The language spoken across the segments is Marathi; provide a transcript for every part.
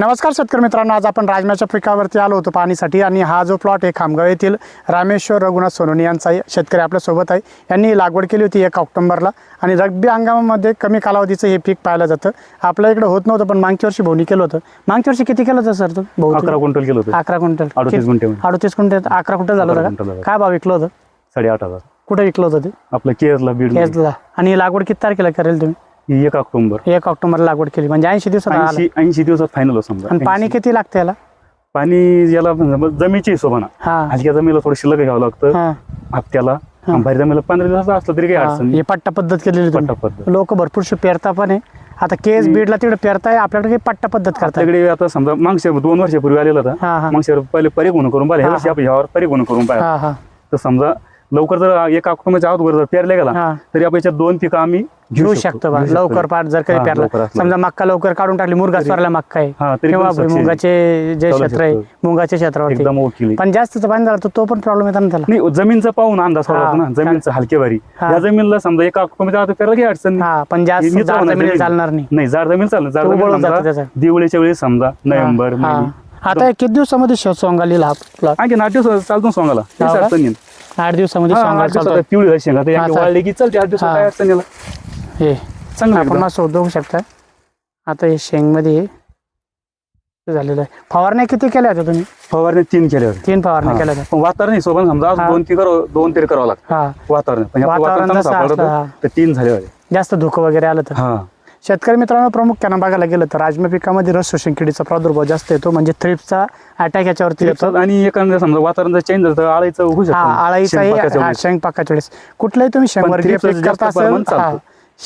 नमस्कार शेतकरी मित्रांनो आज आपण राजम्याच्या पिकावरती आलो होतो पाहणीसाठी आणि हा जो प्लॉट आहे खामगाव येथील रामेश्वर रघुनाथ सोनवणे यांचा. शेतकरी आपल्यासोबत आहे. यांनी लागवड केली होती एक ऑक्टोबरला आणि रब्बी हंगामामध्ये कमी कालावधीचं हे पीक पाहायला जातं. आपल्या इकडे होत नव्हतं पण मागच्या वर्षी भोवणी केलं होतं. मागच्या वर्षी किती केलं होतं सर तू? अकरा क्विंटल केलं होतं. अकरा क्विंटल. अडतीस गुंठे. अडतीस क्विंटल अकरा क्विंटल झालं होतं क्विंटल का. काय भाव विकलं होतं? साडेआठ हजार. कुठे विकलं होतं ते? आपलं केअरला बीड केसला आणि लागवड किती तारखेला करेल तुम्ही? एक ऑक्टोबर. एक ऑक्टोबरला लागवड केली. म्हणजे ऐंशी दिवसात. ऐंशी ऐंशी दिवसात फायनल समजा. आणि पाणी 80. किती लागतं याला? पाणी याला समजा जमीची हिशोबाना हा. हलक्या जमीला थोडं शिल्लक घ्यावं लागतं. हा. हप्त्याला. भारी जमीला पंधरा दिवसाचं असलं तरी काही हा, अडचण हे पट्टा पद्धत केलेली पट्टा पद्धत. लोक भरपूरशे पेरता पण आहे. आता केस बीडला तिकडे पेरताय आपल्याकडे पट्टा पद्धत करताय. आपल्याकडे आता समजा मागच्या दोन वर्षापूर्वी आलेला हा, हा. होता मागच्या पहिले परिगुण करून पाहिजे हा, ह्या वर्षी आपण ह्यावर परिगुण करून पाहिजे हा हा. तर समजा लवकर जर एक ऑक्टोबरच्या अगोदर जर पेरले गेला. तरी आपण याच्यात दोन पिकं आम्ही घेऊ शकतो लवकर पाठ जर कधी हा, पेरला. समजा मक्का लवकर काढून टाकली मुरगा स्वरला मक्का आहे किंवा. मुंगाचे जे क्षेत्र आहे. मुंगाच्या एकदम ओके पण जास्तच पाणी झालं तर तो पण प्रॉब्लेम येतात ना त्याला नाही जमीनचा पाहून अंदाज ना जमीनचं हलके भारी हा. या जमीनला समजा एका ऑक्टोबर आता पेरला काही अडचण पण जास्त. चालणार नाही जाड जमीन चालणार. दिवाळीच्या वेळेस समजा नोव्हेंबर. आता हे किती दिवसामध्ये श- सोंगा लिहिला हा plot? आणखी आठ दिवस चालतो सोंगाला काहीच का? अडचण नाही. आठ दिवसामध्ये हा, सोंगा आठ दिवसात चालतो पिवळी झाली शेंगा. तर हा, एकदा चालेल. वाळली की चालते आठ दिवसात हा. काय अडचण हे चांगलं आपण एकदम. असं बघू शकता. आता हे शेंगमध्ये हे झालेलं आहे. फवारण्या किती केल्या होत्या तुम्ही? फवारणी तीन केले होते तीन फवारण्या केल्या होत्या. वातावरण हिशोबाने समजा आज हा. दोन ती करावं दोन तरी करावं लागतं. हा. वातावरण. आपलं वातावरण वातावरण जसं चांगलं असलं, सापडलं हा. तर तीन झाले होते. जास्त धुकं वगैरे आलं तर. हा. शेतकरी मित्रांनो प्रामुख्यानं बघायला गेलं तर राजमा पिकामध्ये रस शोषण किडीचा प्रादुर्भाव जास्त येतो म्हणजे थ्रिप्सचा अटॅक याच्यावरती येतो. आणि एखाद्या समजा वातावरण जर चेंज झालं आळायचं होऊ शकतं. आळाईचा. शेंग पाकाच्या वेळेस. कुठलंही तुम्ही जास्त करता असेल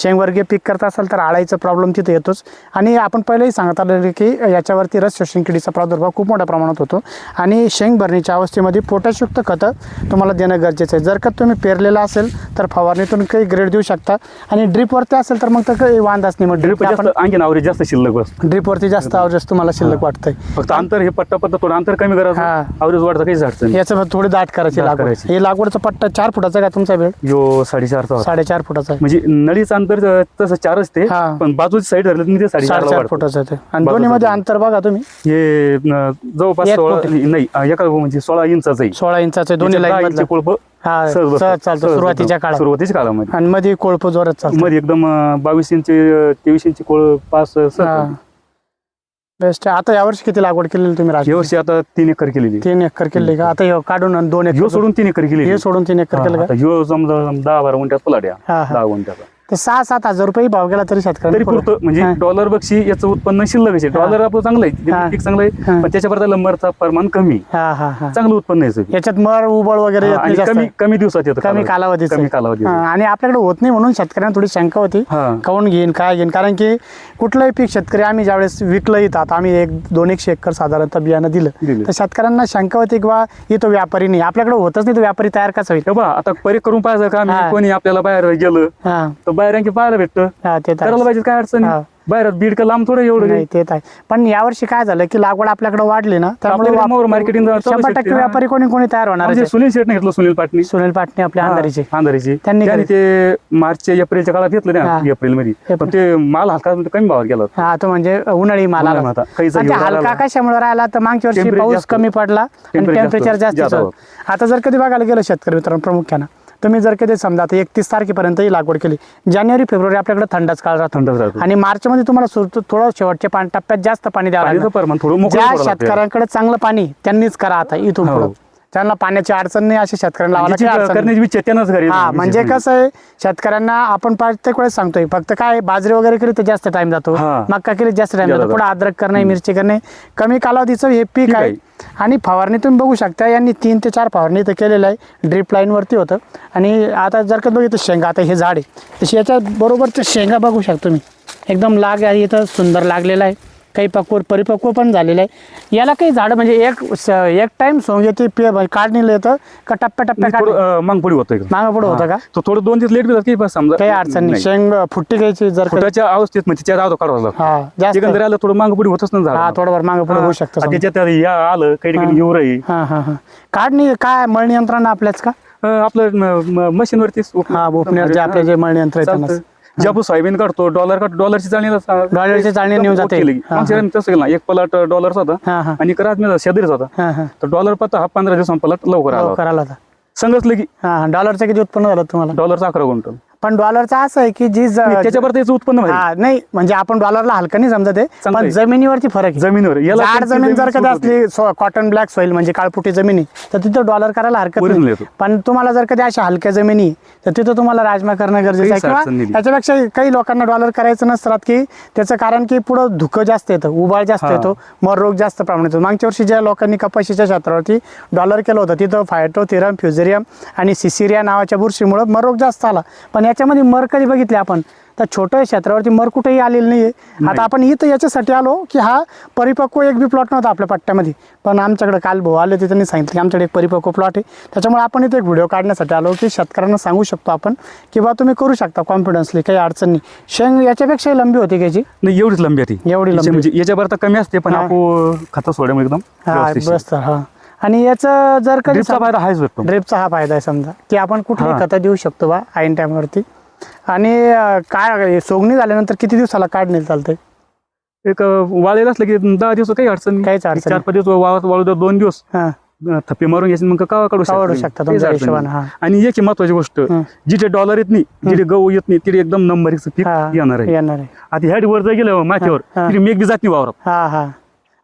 शेंगवर्गीय पीक करत असाल तर आळाईचा प्रॉब्लेम तिथे येतोच. आणि आपण पहिलेही सांगत आलेलं की याच्यावरती रस शोषण किडीचा प्रादुर्भाव खूप मोठ्या प्रमाणात होतो. आणि शेंग भरणीच्या अवस्थेमध्ये पोटॅशयुक्त खतं तुम्हाला देणं गरजेचं आहे. जर का तुम्ही पेरलेलं असेल तर फवारणीतून काही ग्रेड देऊ शकता. आणि ड्रीपवरती असेल तर मग तर काही वांदाच नाही मग ड्रिप आणखी आवरेज जास्त शिल्लक ड्रीपवरती जास्त आवरेज तुम्हाला शिल्लक वाटतंय. फक्त अंतर हे पट्टा पट्टा थोडं अंतर कमी हा. करायचं आवरेज वाढतं अडचण नाही. याचं थोडी दाट करायची लागवड. हे लागवडचा पट्टा चार फुटाचा का तुमचा बेड यो साडेचारचा होता साडेचार फुटाचा आहे. म्हणजे नळीचं अंतर तसं चारच ते हा. पण बाजूची साईड धरलं तर ते साडेचारला साडेचार वाढतं. फुटाचं आहे ते आणि बाजूचं दोन्हीमध्ये आहे. अंतर बघा तुम्ही. हे जवळपास एक सोळा फूट. नाही अं, एका म्हणजे सोळा इंचाचं आहे सोळा इंचाचं आहे, दोन्ही याच्यात दहा लाईन इंची कोळप हा सहज बसतं. सहज चालतं सहज सुरुवातीच्या. काळात सुरुवातीच्या काळामध्ये. आणि मध्ये कोळप जोरात चालतं. मध्ये एकदम अं, बावीस इंची अं, तेवीस इंची कोळ पास सहज हा. बेस्ट आहे. आता यावर्षी किती लागवड केलेली तुम्ही राज या वर्षी आता तीन एकर केलेली. तीन एकर केली का? आता ह्यो काढून आणि दोन ह्यो एकर सोडून तीन एकर केली हे सोडून तीन एकर केलं का? ह्यो समजा दहा बारा गुंठ्यात पलाट या हा हा. दहा गुंठ्याचा. ते सहा सात हजार रुपये भाव गेला तरी पुरतं म्हणजे हा. डॉलर बक्षी याचं उत्पन्न शिल्लक आहे. डॉलर आपलं चांगलं आहे. हा. ते पीक चांगलं हा. आहे पण त्याच्या लंबरचा प्रमाण कमी आहे. हा हा हा. चांगलं उत्पन्न आहे याचं. याच्यात मळ उबळ वगैरे येत हा, नाही आणि जास्त. कमी कमी दिवसात येतं कमी कालावधीचं कमी. कालावधी हा, आणि आपल्याकडे होत नाही म्हणून शेतकऱ्यांना थोडी शंका होती. हा. काऊन घेईन काय घेईन? कारण की कुठलंही पीक शेतकरी आम्ही ज्यावेळेस विकलं येतं आता आम्ही एक दोन एकशे एकर साधारणतः बियाणं दिलं. दिलं. तर शेतकऱ्यांना शंका होती की बा इथं व्यापारी नाही. आपल्याकडे होतच नाही तो व्यापारी तयार कसा होईल? हे बा आता परीख करून पाहायचं का? हा. आम्ही कोणी आपल्याला बाहेर गेलं हा. तर बाहेर आणखी पाहायला भेटतं हा ते तर करायला. पाहिजे काय अडचण हा. बाहेर बीड का लांब थोडं एवढं नाही ते तर आहे पण यावर्षी काय झालं की लागवड आपल्याकडे वाढली ना त्यामुळे आपल्याकडे वाप- मोर marketing चालू शंभर शकते, टक्के. व्यापारी कोणी कोणी तयार होणार म्हणजे सुनील शेट घेतलं सुनील पाटणी सुनील पाटणे आपल्या अंधारीचे अंधारीची त्यांनी त्यांनी ते मार्चच्या एप्रिलच्या काळात घेतलं हा. ना एप्रिलमध्ये एप्रिल. पण ते माल हलका कमी भावात गेला होता. हा तो म्हणजे उन्हाळी माल आला उन्हाळी माल आता. काहीचा आणि ते हिवाळा हलका आला. कशामुळे राहिला तर मागच्या वर्षी पाऊस जास्त. कमी पडला आणि टेम्परेचर जास्त. जास्त जास्त होतं. आता जर कधी बघायला गेलं शेतकरी मित्रांनो प्रामुख्यानं तुम्ही जर कधी समजा आता एकतीस तारखेपर्यंत ही लागवड केली जानेवारी फेब्रुवारी आपल्याकडे थंडाच काळ राहतो राहतो आणि मार्च मध्ये तुम्हाला सुरु- थोडं शेवटच्या पाणी टप्प्यात जास्त पाणी द्यावं पाण्याचं लागतं प्रमाण थोडं मोकळं ज्या पडायला लागतं. शेतकऱ्यांकडे चांगलं पाणी त्यांनीच करा आता इथून हो. पुढं त्यांना पाण्याची अडचण नाही अशी शेतकऱ्यांना लावायला ज्याची काही अडचण नाही. करण्याची घरी हा म्हणजे कसं आहे शेतकऱ्यांना आपण प्रत्येक वेळेस सांगतोय फक्त काय बाजरी वगैरे केली तर जास्त टाइम जातो हा. मक्का केली तर जास्त टाइम जातो पुढे अद्रक करणे मिरची करणे कमी कालावधीचं हे पीक पीक आहे. आहे. आणि फवारणी तुम्ही बघू शकता यांनी तीन ते चार फवारणी इथं केलेलं आहे ड्रीप लाईनवरती होतं. आणि आता जर का बघितलं शेंगा आता हे झाड आहे. तशी याच्या बरोबरचे शेंगा बघू शकतो तुम्ही. एकदम लाग आहे इथं सुंदर लागलेला आहे. काही पक्व परिपक्व पण झालेलं आहे. याला काही झाडं म्हणजे एक स- एक टाइम सोंग येते पे काढणीला येतं का टप्प्या टप्प्या काढ मांग पुढे होतं एकदम. मागं पुढं होतं. का? तो थोडं दोन तीन लेट बी काही समजा. काही अडचण नाही. शेंग फुट्टी घ्यायची जर का- फुटाच्या अवस्थेत म्हणजे त्याच्या राहतो काढावा लागतो. हा जास्त. एकंदर आलं थोडं मांग पुढे होतच नाही हा झालं थोडंफार मागं पुढे होऊ शकतं समजा. त्याच्यात या आलं काही ठिकाणी येऊ राही हा हा हा. काढणी काय मळणी यंत्रणा आपल्याच का? आपलं मशीनवरतीच हा भोपण्यावर जे आपले जे मळणी यंत्र चालतं. त्यांनाच. जे आपण सोयाबीन काढतो डॉलर काढतो डॉलरची चाळणी डॉलरची चाळणी नेऊन जाते. तसं केलं एक पलाट डॉलरचा होता आणि करात मी शेजारीच होता. तर डॉलर पत्ता हा पंधरा दिवसांनी पलट लवकर आला होता. सांगितलं की. डॉलरचं किती उत्पन्न झालं तुम्हाला? डॉलरचा अकरा क्विंटल पण डॉलरचं असं आहे की जी त्याच्यावर त्याचं उत्पन्न हा नाही म्हणजे आपण डॉलरला हलकं नाही समजत आहे चांगलं पण आहे. जमिनीवरती फरक आहे जमिनीवर याला जाड कोणती जमीन जर कधी? असली कॉटन ब्लॅक सॉइल म्हणजे काळपुटी जमिनी तर तिथं डॉलर करायला हरकत Original नाही येतो. पण तुम्हाला जर कधी अशा हलक्या जमिनी तर तिथं तुम्हाला राजमा करणं गरजेचं आहे काहीच अडचण किंवा नाही. त्याच्यापेक्षा काही लोकांना डॉलर करायचं नसतात की त्याचं कारण की पुढं धुकं जास्त येतं उबाळ जास्त हा. येतो मग रोग जास्त प्रमाणात येतो मागच्या वर्षी ज्या लोकांनी कपाशीच्या क्षेत्रावरती डॉलर केलं होतं तिथं फायटोथिरम फ्युझेरियम आणि सिसिरिया नावाच्या बुरशीमुळं मर रोग जास्त आला पण याच्यामध्ये मर कधी बघितले आपण? तर छोट्या क्षेत्रावरती मर कुठेही आलेली नाहीये. आता आपण इथं याच्यासाठी आलो की हा परिपक्व एक बी प्लॉट नव्हता आपल्या पट्ट्यामध्ये. पण आमच्याकडे काल भाऊ आले होते त्यांनी सांगितलं की आमच्याकडे एक परिपक्व प्लॉट आहे. त्याच्यामुळे आपण इथे एक व्हिडिओ काढण्यासाठी आलो की शेतकऱ्यांना सांगू शकतो आपण किंवा तुम्ही करू शकता कॉन्फिडन्सली काही अडचण नाही. शेंग याच्यापेक्षाही लंबी होती घ्यायची नाही एवढीच लंबी आहे ती एवढी लंबी. म्हणजे याच्यावर तर कमी असते पण. आपण खत सोड्यामुळे एकदम हा बस तर हा. आणि याचं जर ड्रिपचा फायदा हाच भेटतो ड्रिपचा हा फायदा आहे समजा की आपण कुठली हा. खतं देऊ शकतो बा ऐन टायमावरती आणि अं, काय सोगणी झाल्यानंतर किती दिवसाला काढणे चालतंय एक अं, वाळलेलं असलं की दहा दिवस काही अडचण नाही. काहीच अडचण चार पाच दिवस वाळत वाळू द्या दोन दिवस हा अं, थप्पी मारून घ्यायची मग का काढू शकता काढू तुम्ही. शकता काहीच तुमच्या अडचण हिशोबाने, नाही. हा. आणि एक महत्वाची गोष्ट हं. जिथे डॉलर येत नाही जिथे गहू येत नाही तिथे एकदम नंबर पीक हा येणार आहे येणार आहे आता ह्या वर जर गेलं माथ्यावर हा. तिथे मेघ बी जात नाही वावरात हा हा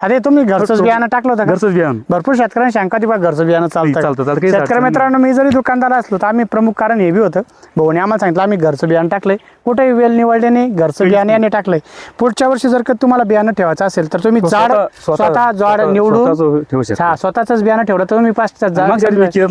अरे तुम्ही घरचंच बियाणं टाकलं होतं का? घरचंच बियाण. भरपूर शेतकऱ्यांना शंका ती बा घरचं बियाणं चालतं चालतं, चालतं, काहीच शेतकरी अडचण मित्रांनो मी जरी दुकानदार असलो तर आम्ही प्रमुख कारण हे बी होतं. भाऊने आम्हाला सांगितलं आम्ही घरचं बियाणं टाकलंय. कुठेही वेल निवडले नाही घरचं बियाणं याने टाकलंय. पुढच्या वर्षी जर का तुम्हाला बियाणं ठेवायचं असेल तर तुम्ही जाड स्वतः जाड स्वतः- निवडून स्वतःच ठेवू शकता. हा स्वतःच बियाणं ठेवलं तर तुम्ही पाच जाड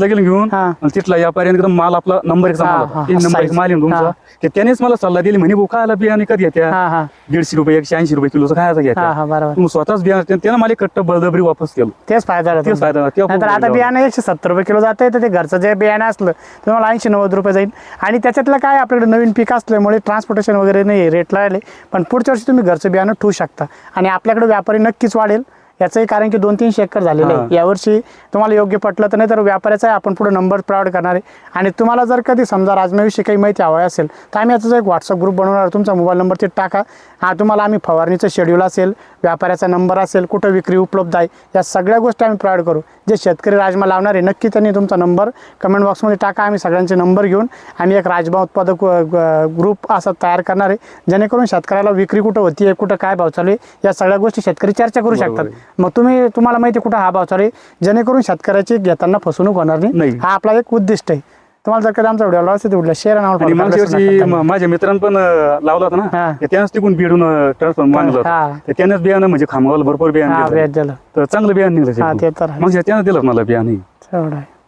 गेलो घेऊन हा. आणि तिथला व्यापारी एकदम माल आपला नंबर एकचा हा, माल हा, होता. तीन नंबर एक size. माल आहे हा. ते त्यानेच मला सल्ला दिली म्हणे भाऊ खायला बियाणे कधी येत्या? हा हा. दीडशे रुपये एकशे ऐंशी रुपये किलोचं खायचं हा घ्या बरोबर. तुम्ही स्वतःच बियाणं त्यानं मला कट्ट बळजबरी वापस केलं. तेच फायदा झाला तेच तुमचा. फायदा झाला. तेव्हा नाहीतर खूप आता बियाणं एकशे सत्तर रुपये किलो जाते तर ते घरचं जे बियाणं असलं तर तुम्हाला ऐंशी नव्वद रुपये जाईल. आणि त्याच्यातलं काय आपल्याकडे नवीन पीक असल्यामुळे ट्रान्सपोर्टेशन वगैरे नाही रेट राहिले पण पुढच्या वर्षी तुम्ही घरचं बियाणं ठेवू शकता. आणि आपल्याकडे व्यापारी नक्कीच वाढेल. याचंही कारण की दोन तीनशे एकर झालेलं आहे. यावर्षी तुम्हाला योग्य पटलं तर नाही तर व्यापाऱ्याचा आपण पुढे नंबर प्रोव्हाइड करणार आहे. आणि तुम्हाला जर कधी समजा राजमाविषयी काही माहिती हवी असेल तर आम्ही याचा एक व्हॉट्सअप ग्रुप बनवणार. तुमचा मोबाईल नंबर ते टाका. हा तुम्हाला आम्ही फवारणीचं शेड्यूल असेल व्यापाऱ्याचा नंबर असेल कुठं विक्री उपलब्ध आहे या सगळ्या गोष्टी आम्ही प्रोव्हाइड करू. जे शेतकरी राजमा लावणार आहे नक्की त्यांनी तुमचा नंबर कमेंट बॉक्समध्ये टाका. आम्ही सगळ्यांचे नंबर घेऊन आम्ही एक राजमा उत्पादक ग्रुप असा तयार करणार आहे जेणेकरून शेतकऱ्याला विक्री कुठं होती आहे कुठं काय भाव चालू आहे या सगळ्या गोष्टी शेतकरी चर्चा करू शकतात. मग तुम्ही तुम्हाला माहिती आहे कुठं हा भाव चालू आहे जेणेकरून शेतकऱ्याची घेताना फसवणूक होणार नाही. हा आपला एक उद्दिष्ट आहे. तुम्हाला जर कधी आमचा व्हिडिओ आवडला असेल तर व्हिडिओ शेअर आणि मागच्या वर्षी म- माझ्या मित्रांनी पण अं, लावला होता हा. ना त्यानंच तिकून बिडून ट्रान्सफर मागलं हा. होतं तर त्यानंच बियाणं म्हणजे खामगावला भरपूर बियाणं दिलं. तर चांगलं बियाणं निघलं हा. ते तर आहे. मग त्यानं दिलं मला बियाणे आहे